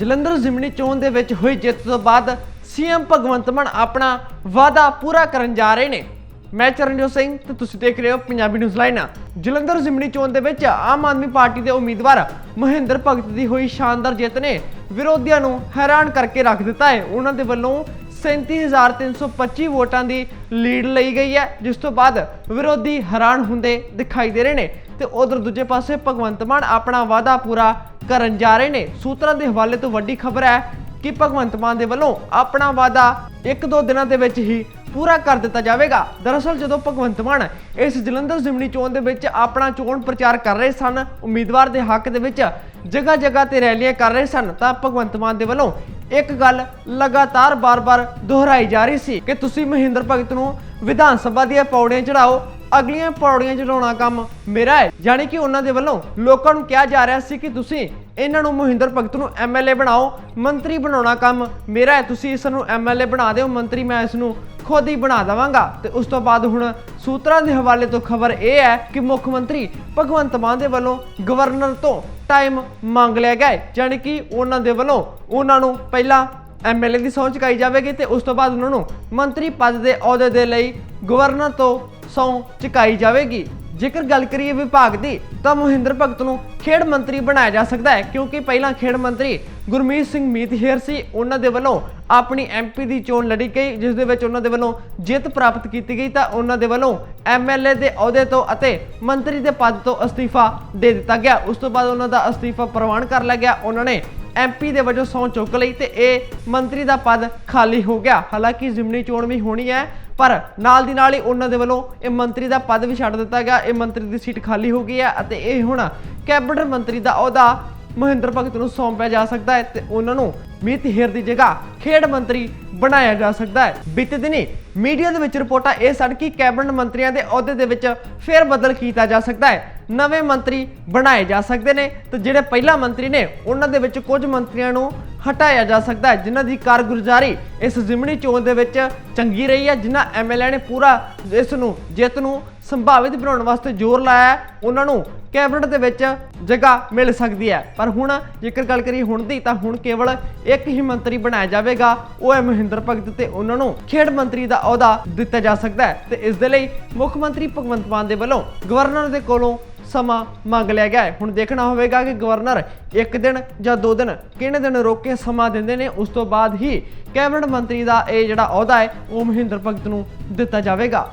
ਜਲੰਧਰ ਜ਼ਿਮਨੀ ਚੋਣ ਦੇ ਵਿੱਚ ਹੋਈ ਜਿੱਤ ਤੋਂ ਬਾਅਦ ਸੀਐਮ ਭਗਵੰਤ ਮਾਨ ਆਪਣਾ ਵਾਅਦਾ ਪੂਰਾ ਕਰਨ ਜਾ ਰਹੇ ਨੇ। ਮੈਂ ਚਰਨਜੋਤ ਸਿੰਘ ਤੇ ਤੁਸੀਂ ਦੇਖ ਰਹੇ ਹੋ ਪੰਜਾਬੀ ਨਿਊਜ਼ ਲਾਈਨ। ਜਲੰਧਰ ਜ਼ਿਮਨੀ ਚੋਣ ਦੇ ਵਿੱਚ ਆਮ ਆਦਮੀ ਪਾਰਟੀ ਦੇ ਉਮੀਦਵਾਰ ਮਹਿੰਦਰ ਭਗਤ ਦੀ ਹੋਈ ਸ਼ਾਨਦਾਰ ਜਿੱਤ ਨੇ ਵਿਰੋਧੀਆਂ ਨੂੰ ਹੈਰਾਨ ਕਰਕੇ ਰੱਖ ਦਿੱਤਾ ਹੈ। ਉਹਨਾਂ ਦੇ ਵੱਲੋਂ 37325 ਵੋਟਾਂ ਦੀ ਲੀਡ ਲਈ ਗਈ ਹੈ, ਜਿਸ ਤੋਂ ਬਾਅਦ ਵਿਰੋਧੀ ਹੈਰਾਨ ਹੁੰਦੇ ਦਿਖਾਈ ਦੇ ਰਹੇ ਨੇ ਤੇ ਉਧਰ ਦੂਜੇ ਪਾਸੇ ਭਗਵੰਤ ਮਾਨ ਆਪਣਾ ਵਾਅਦਾ ਪੂਰਾ ਕਰਨ ਜਾ ਰਹੇ ਨੇ। ਸੂਤਰਾਂ ਦੇ ਹਵਾਲੇ ਤੋਂ ਵੱਡੀ ਖਬਰ ਹੈ ਕਿ ਭਗਵੰਤ ਮਾਨ ਦੇ ਵੱਲੋਂ ਆਪਣਾ ਵਾਅਦਾ ਇੱਕ ਦੋ ਦਿਨਾਂ ਦੇ ਵਿੱਚ ਹੀ ਪੂਰਾ ਕਰ ਦਿੱਤਾ ਜਾਵੇਗਾ। ਦਰਅਸਲ ਜਦੋਂ ਭਗਵੰਤ ਮਾਨ ਇਸ ਜਲੰਧਰ ਜ਼ਿਮਨੀ ਚੋਣ ਦੇ ਵਿੱਚ ਆਪਣਾ ਚੋਣ ਪ੍ਰਚਾਰ ਕਰ ਰਹੇ ਸਨ, ਉਮੀਦਵਾਰ ਦੇ ਹੱਕ ਦੇ ਵਿੱਚ ਜਗ੍ਹਾ ਜਗ੍ਹਾ ਤੇ ਰੈਲੀਆਂ ਕਰ ਰਹੇ ਸਨ, ਤਾਂ ਭਗਵੰਤ ਮਾਨ ਦੇ ਵੱਲੋਂ ਇੱਕ ਗੱਲ ਲਗਾਤਾਰ ਬਾਰ-ਬਾਰ ਦੁਹਰਾਈ ਜਾ ਰਹੀ ਸੀ ਕਿ ਤੁਸੀਂ ਮਹਿੰਦਰ ਭਗਤ ਨੂੰ ਵਿਧਾਨ ਸਭਾ ਦੀਆਂ ਪੌੜੀਆਂ ਚੜਾਓ ਅਗਲੀਆਂ ਪੌੜੀਆਂ ਚੜਾਉਣਾ ਕੰਮ ਮੇਰਾ ਹੈ। ਯਾਨੀ ਕਿ ਉਹਨਾਂ ਦੇ ਵੱਲੋਂ ਲੋਕਾਂ ਨੂੰ ਕਿਹਾ ਜਾ ਰਿਹਾ ਸੀ ਕਿ ਤੁਸੀਂ ਇਹਨਾਂ ਨੂੰ ਮਹਿੰਦਰ ਭਗਤ ਨੂੰ ਐਮਐਲਏ ਬਣਾਓ, ਮੰਤਰੀ ਬਣਾਉਣਾ ਕੰਮ ਮੇਰਾ ਹੈ। ਤੁਸੀਂ ਇਸ ਨੂੰ ਐਮਐਲਏ ਬਣਾ ਦਿਓ, ਮੰਤਰੀ ਮੈਂ ਇਸ ਨੂੰ ਖੁਦ ਹੀ ਬਣਾ ਦਵਾਂਗਾ। ਤੇ ਉਸ ਤੋਂ ਬਾਅਦ ਹੁਣ ਸੂਤਰਾਂ ਦੇ ਹਵਾਲੇ ਤੋਂ ਖਬਰ ਇਹ ਹੈ ਕਿ ਮੁੱਖ ਮੰਤਰੀ ਭਗਵੰਤ ਮਾਨ ਦੇ ਵੱਲੋਂ ਗਵਰਨਰ ਤੋਂ ਟਾਈਮ ਮੰਗ ਲਿਆ ਗਿਆ ਹੈ। ਯਾਨੀ ਕਿ ਉਹਨਾਂ ਦੇ ਵੱਲੋਂ ਉਹਨਾਂ ਨੂੰ ਪਹਿਲਾਂ ਐਮਐਲਏ ਦੀ ਸਹੁੰ ਚੁਕਾਈ ਜਾਵੇਗੀ ਤੇ ਉਸ ਤੋਂ ਬਾਅਦ ਉਹਨਾਂ ਨੂੰ ਮੰਤਰੀ ਪਦ ਦੇ ਅਹੁਦੇ ਦੇ ਲਈ ਗਵਰਨਰ ਤੋਂ ਸਹੁੰ ਚੁਕਾਈ ਜਾਵੇਗੀ। ਜੇਕਰ ਗੱਲ ਕਰੀਏ ਵਿਭਾਗ ਦੀ, ਤਾਂ ਮਹਿੰਦਰ ਭਗਤ ਨੂੰ ਖੇਡ ਮੰਤਰੀ ਬਣਾਇਆ ਜਾ ਸਕਦਾ ਹੈ, ਕਿਉਂਕਿ ਪਹਿਲਾਂ ਖੇਡ ਮੰਤਰੀ ਗੁਰਮੀਤ ਸਿੰਘ ਮੀਤਹੇਰ ਸੀ। ਉਹਨਾਂ ਦੇ ਵੱਲੋਂ ਆਪਣੀ ਐਮਪੀ ਦੀ ਚੋਣ ਲੜੀ ਗਈ, ਜਿਸ ਦੇ ਵਿੱਚ ਉਹਨਾਂ ਦੇ ਵੱਲੋਂ ਜਿੱਤ ਪ੍ਰਾਪਤ ਕੀਤੀ ਗਈ, ਤਾਂ ਉਹਨਾਂ ਦੇ ਵੱਲੋਂ ਐਮਐਲਏ ਦੇ ਅਹੁਦੇ ਤੋਂ ਅਤੇ ਮੰਤਰੀ ਦੇ ਪਦ ਤੋਂ ਅਸਤੀਫਾ ਦੇ ਦਿੱਤਾ ਗਿਆ। ਉਸ ਤੋਂ ਬਾਅਦ ਉਹਨਾਂ ਦਾ ਅਸਤੀਫਾ ਪ੍ਰਵਾਨ ਕਰ ਲਿਆ ਗਿਆ। ਉਹਨਾਂ ਨੇ ਐਮਪੀ ਦੇ ਵਜੋਂ ਸਹੁੰ ਚੁੱਕ ਲਈ ਤੇ ਇਹ ਮੰਤਰੀ ਦਾ ਪਦ ਖਾਲੀ ਹੋ ਗਿਆ। ਹਾਲਾਂਕਿ ਜ਼ਿਮਨੀ ਚੋਣ ਵੀ ਹੋਣੀ ਹੈ। ਪਰ ਨਾਲ ਦੀ ਨਾਲ ਹੀ ਉਹਨਾਂ ਦੇ ਵੱਲੋਂ ਇਹ ਮੰਤਰੀ ਦਾ ਪਦ ਵੀ ਛੱਡ ਦਿੱਤਾ ਗਿਆ। ਇਹ ਮੰਤਰੀ ਦੀ ਸੀਟ ਖਾਲੀ ਹੋ ਗਈ ਹੈ ਅਤੇ ਇਹ ਹੁਣ ਕੈਬਨਿਟ ਮੰਤਰੀ ਦਾ ਅਹੁਦਾ ਮਹਿੰਦਰ ਭਗਤ ਨੂੰ ਸੌਂਪਿਆ ਜਾ ਸਕਦਾ ਹੈ ਤੇ ਉਹਨਾਂ ਨੂੰ ਮੀਤ ਹੇਰ ਦੀ ਜਗ੍ਹਾ ਖੇਡ ਮੰਤਰੀ ਬਣਾਇਆ ਜਾ ਸਕਦਾ ਹੈ। ਬੀਤੇ ਦਿਨੀ ਮੀਡੀਆ ਦੇ ਵਿੱਚ ਰਿਪੋਰਟਾਂ ਇਹ ਸਨ ਕਿ ਕੈਬਨਿਟ ਮੰਤਰੀਆਂ ਦੇ ਅਹੁਦੇ ਦੇ ਵਿੱਚ ਫੇਰ ਬਦਲ ਕੀਤਾ ਜਾ ਸਕਦਾ ਹੈ। ਨਵੇਂ ਮੰਤਰੀ ਬਣਾਏ ਜਾ ਸਕਦੇ ਨੇ ਤੇ ਜਿਹੜੇ ਪਹਿਲਾ ਮੰਤਰੀ ਨੇ, ਉਹਨਾਂ ਦੇ ਵਿੱਚ ਕੁਝ ਮੰਤਰੀਆਂ ਨੂੰ ਹਟਾਇਆ ਜਾ ਸਕਦਾ ਹੈ। ਜਿਨ੍ਹਾਂ ਦੀ ਕਾਰਗੁਜ਼ਾਰੀ ਇਸ ਜ਼ਿਮਨੀ ਚੋਣ ਦੇ ਵਿੱਚ ਚੰਗੀ ਰਹੀ ਹੈ, ਜਿਨ੍ਹਾਂ ਐਮਐਲਏ ਨੇ ਪੂਰਾ ਇਸ ਨੂੰ ਜਿੱਤ ਨੂੰ ਸੰਭਾਵਿਤ ਬਣਾਉਣ ਵਾਸਤੇ ਜ਼ੋਰ ਲਾਇਆ ਉਹਨਾਂ ਨੂੰ ਕੈਬਨਿਟ ਦੇ ਵਿੱਚ ਜਗ੍ਹਾ ਮਿਲ ਸਕਦੀ ਹੈ। ਪਰ ਹੁਣ ਜੇਕਰ ਗੱਲ ਕਰੀਏ ਹੁਣ ਦੀ, ਤਾਂ ਹੁਣ ਕੇਵਲ ਇੱਕ ਹੀ ਮੰਤਰੀ ਬਣਾਇਆ ਜਾਵੇਗਾ। ਉਹ ਹੈ ਮਹਿੰਦਰ ਭਗਤ ਤੇ ਉਹਨਾਂ ਨੂੰ ਖੇਡ ਮੰਤਰੀ ਦਾ ਅਹੁਦਾ ਦਿੱਤਾ ਜਾ ਸਕਦਾ ਹੈ। ਤੇ ਇਸ ਦੇ ਲਈ ਮੁੱਖ ਮੰਤਰੀ ਭਗਵੰਤ ਮਾਨ ਦੇ ਵੱਲੋਂ ਗਵਰਨਰ ਦੇ ਕੋਲੋਂ ਸਮਾਂ ਮੰਗ ਲਿਆ ਗਿਆ ਹੈ। ਹੁਣ ਦੇਖਣਾ ਹੋਵੇਗਾ ਕਿ ਗਵਰਨਰ ਇੱਕ ਦਿਨ ਜਾਂ ਦੋ ਦਿਨ ਕਿਹਨੇ ਦਿਨ ਰੋਕ ਕੇ ਸਮਾਂ ਦਿੰਦੇ ਨੇ, ਉਸ ਤੋਂ ਬਾਅਦ ਹੀ ਕੈਬਨਿਟ ਮੰਤਰੀ ਦਾ ਇਹ ਜਿਹੜਾ ਅਹੁਦਾ ਹੈ, ਉਹ ਮਹਿੰਦਰ ਭਗਤ ਨੂੰ ਦਿੱਤਾ ਜਾਵੇਗਾ।